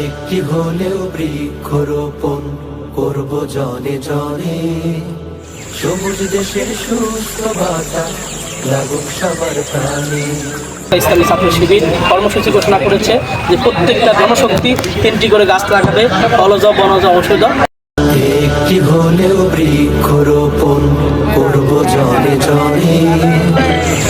একটি হলেও বৃক্ষরোপণ করব জনে জনে। সবুজ দেশের সুস্থ বাতাস লাগুক সবার প্রাণে। ইসলামী ছাত্র শিবির কর্মসূচি ঘোষণা করেছে যে প্রত্যেকটা জনশক্তি তিনটি করে গাছ লাগাবে ফলজ বনজ ঔষধ। একটি হলেও বৃক্ষরোপণ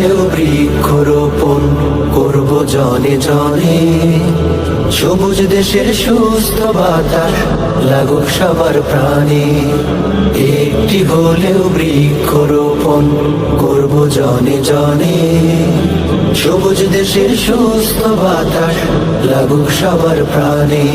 হলেও বৃক্ষরোপণ করব জনে জনে। সবুজ দেশের সুস্থ বাতাস লাগুক সবার প্রাণে। একটি হলেও বৃক্ষরোপণ করব জনে জনে। সবুজ দেশের সুস্থ বাতাস লাগুক সবার প্রাণে।